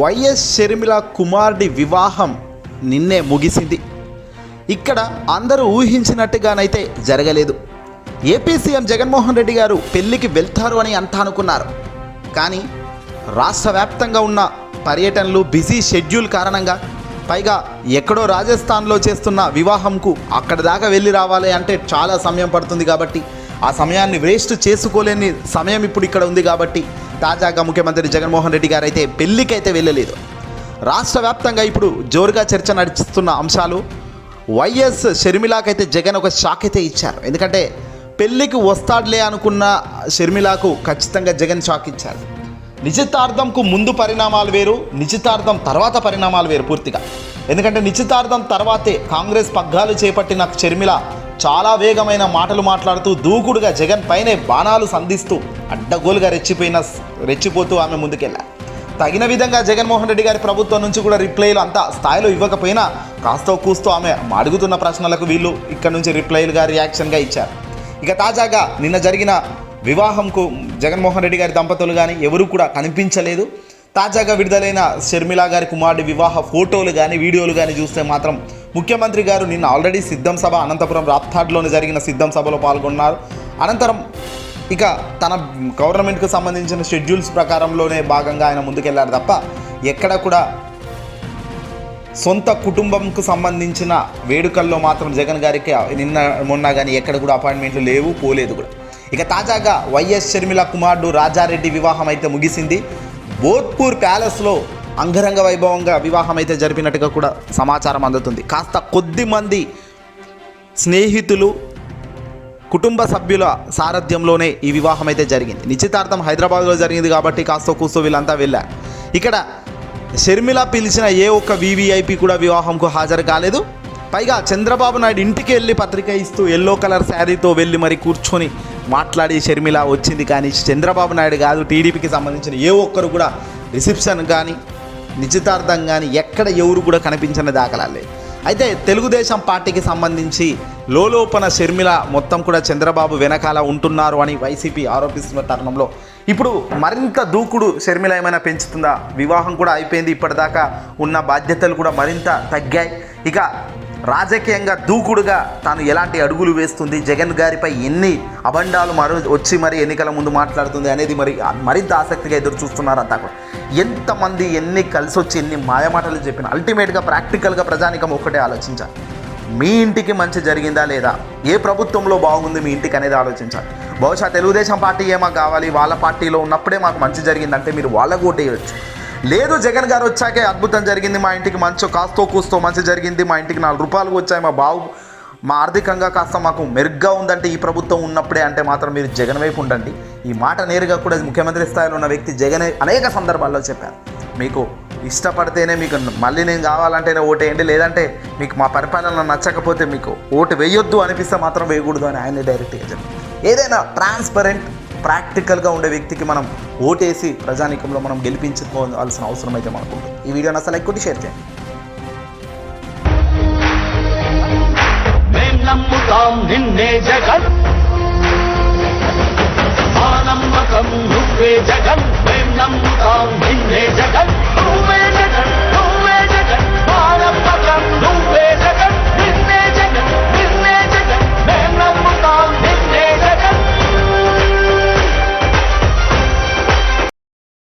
YS Sharmila కుమారుడి వివాహం నిన్నే ముగిసింది. ఇక్కడ అందరూ ఊహించినట్టుగానైతే జరగలేదు. ఏపీ సీఎం జగన్మోహన్ రెడ్డి గారు పెళ్ళికి వెళ్తారు అని అంతా అనుకున్నారు. కానీ రాష్ట్ర వ్యాప్తంగా ఉన్న పర్యటనలు బిజీ షెడ్యూల్ కారణంగా పైగా ఎక్కడో రాజస్థాన్లో చేస్తున్న వివాహంకు అక్కడ దాకా వెళ్ళి రావాలి అంటే చాలా సమయం పడుతుంది కాబట్టి ఆ సమయాన్ని వేస్ట్ చేసుకోలేని సమయం ఇప్పుడు ఇక్కడ ఉంది కాబట్టి తాజాగా ముఖ్యమంత్రి జగన్మోహన్ రెడ్డి గారు అయితే పెళ్ళికైతే వెళ్ళలేదు. రాష్ట్ర వ్యాప్తంగా ఇప్పుడు జోరుగా చర్చ నడుస్తున్న అంశాలు వైఎస్ షర్మిలాకైతే జగన్ ఒక షాక్ అయితే ఇచ్చారు. ఎందుకంటే పెళ్ళికి వస్తాడులే అనుకున్న షర్మిలాకు ఖచ్చితంగా జగన్ షాక్ ఇచ్చారు. నిశ్చితార్థంకు ముందు పరిణామాలు వేరు నిశ్చితార్థం తర్వాత పరిణామాలు వేరు పూర్తిగా. ఎందుకంటే నిశ్చితార్థం తర్వాతే కాంగ్రెస్ పగ్గాలు చేపట్టిన షర్మిల చాలా వేగమైన మాటలు మాట్లాడుతూ దూకుడుగా జగన్ పైనే బాణాలు సంధిస్తూ అడ్డగోలుగా రెచ్చిపోయిన రెచ్చిపోతూ ఆమె ముందుకెళ్ళారు తగిన విధంగా జగన్మోహన్ రెడ్డి గారి ప్రభుత్వం నుంచి కూడా రిప్లైలు అంత స్థాయిలో ఇవ్వకపోయినా కాస్తో కూస్తూ ఆమె అడుగుతున్న ప్రశ్నలకు వీళ్ళు ఇక్కడ నుంచి రిప్లైలుగా రియాక్షన్గా ఇచ్చారు. ఇక తాజాగా నిన్న జరిగిన వివాహంకు జగన్మోహన్ రెడ్డి గారి దంపతులు కానీ ఎవరు కూడా కనిపించలేదు. తాజాగా విడుదలైన షర్మిలా గారి కుమారుడి వివాహ ఫోటోలు కానీ వీడియోలు కానీ చూస్తే మాత్రం ముఖ్యమంత్రి గారు నిన్న ఆల్రెడీ సిద్ధం సభ అనంతపురం రాప్తాడ్లోనే జరిగిన సిద్ధం సభలో పాల్గొన్నారు. అనంతరం ఇక తన గవర్నమెంట్కు సంబంధించిన షెడ్యూల్స్ ప్రకారంలోనే భాగంగా ఆయన ముందుకెళ్ళారు తప్ప ఎక్కడ కూడా సొంత కుటుంబంకు సంబంధించిన వేడుకల్లో మాత్రం జగన్ గారికి నిన్న మొన్న కానీ ఎక్కడ కూడా అపాయింట్మెంట్లు లేవు పోలేదు కూడా. ఇక తాజాగా వైఎస్ షర్మిల కుమారుడు రాజారెడ్డి వివాహం అయితే ముగిసింది. బోధ్పూర్ ప్యాలెస్లో అంగరంగ వైభవంగా వివాహం అయితే జరిపినట్టుగా కూడా సమాచారం అందుతుంది. కాస్త కొద్ది మంది స్నేహితులు కుటుంబ సభ్యుల సారథ్యంలోనే ఈ వివాహం అయితే జరిగింది. నిశ్చితార్థం హైదరాబాద్లో జరిగింది కాబట్టి కాస్త కూస్తో వీళ్ళంతా వెళ్ళారు ఇక్కడ షర్మిల పిలిచిన ఏ ఒక్క వివిఐపి కూడా వివాహంకు హాజరు కాలేదు. పైగా చంద్రబాబు నాయుడు ఇంటికి వెళ్ళి పత్రిక ఇస్తూ ఎల్లో కలర్ శారీతో వెళ్ళి మరి కూర్చొని మాట్లాడి షర్మిల వచ్చింది కానీ చంద్రబాబు నాయుడు కాదు టీడీపీకి సంబంధించిన ఏ ఒక్కరు కూడా రిసెప్షన్ కానీ నిశ్చితార్థం కానీ ఎక్కడ ఎవరు కూడా కనిపించిన దాఖలాలే. అయితే తెలుగుదేశం పార్టీకి సంబంధించి లోలోపన షర్మిల మొత్తం కూడా చంద్రబాబు వెనకాల ఉంటున్నారు అని వైసీపీ ఆరోపిస్తున్న తరుణంలో ఇప్పుడు మరింత దూకుడు షర్మిల ఏమైనా పెంచుతుందా? వివాహం కూడా అయిపోయింది ఇప్పటిదాకా ఉన్న బాధ్యతలు కూడా మరింత తగ్గాయి. ఇక రాజకీయంగా దూకుడుగా తాను ఎలాంటి అడుగులు వేస్తుంది? జగన్ గారిపై ఎన్ని అబండాలు మరో వచ్చి మరి ఎన్నికల ముందు మాట్లాడుతుంది అనేది మరి మరింత ఆసక్తిగా ఎదురు చూస్తున్నారు అంతా కూడా. ఎంతమంది ఎన్ని కలిసి వచ్చి ఎన్ని మాయమాటలు చెప్పిన అల్టిమేట్గా ప్రాక్టికల్గా ప్రజానికం ఒక్కటే ఆలోచించాలి. మీ ఇంటికి మంచి జరిగిందా లేదా? ఏ ప్రభుత్వంలో బాగుంది మీ ఇంటికి అనేది ఆలోచించాలి. బహుశా తెలుగుదేశం పార్టీ ఏమో కావాలి వాళ్ళ పార్టీలో ఉన్నప్పుడే మాకు మంచి జరిగిందంటే మీరు వాళ్ళకు ఓటేయచ్చు లేదు జగన్ గారు వచ్చాకే అద్భుతం జరిగింది. మా ఇంటికి మంచి కాస్తో కూస్తో మంచి జరిగింది. మా ఇంటికి నాలుగు రూపాయలు వచ్చాయి. మా బావు మా ఆర్థికంగా కాస్త మాకు మెరుగ్గా ఉందంటే ఈ ప్రభుత్వం ఉన్నప్పుడే అంటే మాత్రం మీరు జగన్ వైపు ఉండండి. ఈ మాట నేరుగా కూడా ముఖ్యమంత్రి స్థాయిలో ఉన్న వ్యక్తి జగనే అనేక సందర్భాల్లో చెప్పారు. మీకు ఇష్టపడితేనే మీకు మళ్ళీ నేను కావాలంటేనే ఓటేయండి లేదంటే మీకు మా పరిపాలన నచ్చకపోతే మీకు ఓటు వేయొద్దు అనిపిస్తే మాత్రం వేయకూడదు అని ఆయన డైరెక్ట్గా చెప్పారు. ఏదైనా ట్రాన్స్పరెంట్ ప్రాక్టికల్గా ఉండే వ్యక్తికి మనం ఓటేసి ప్రజానీకంలో మనం గెలిపించుకోవాల్సిన అవసరం అయితే మనకు ఈ వీడియోని అసలు ఎక్కువ షేర్ చేయండి. నమ్ముతాం నిన్నే జగన్. మా నమ్మకం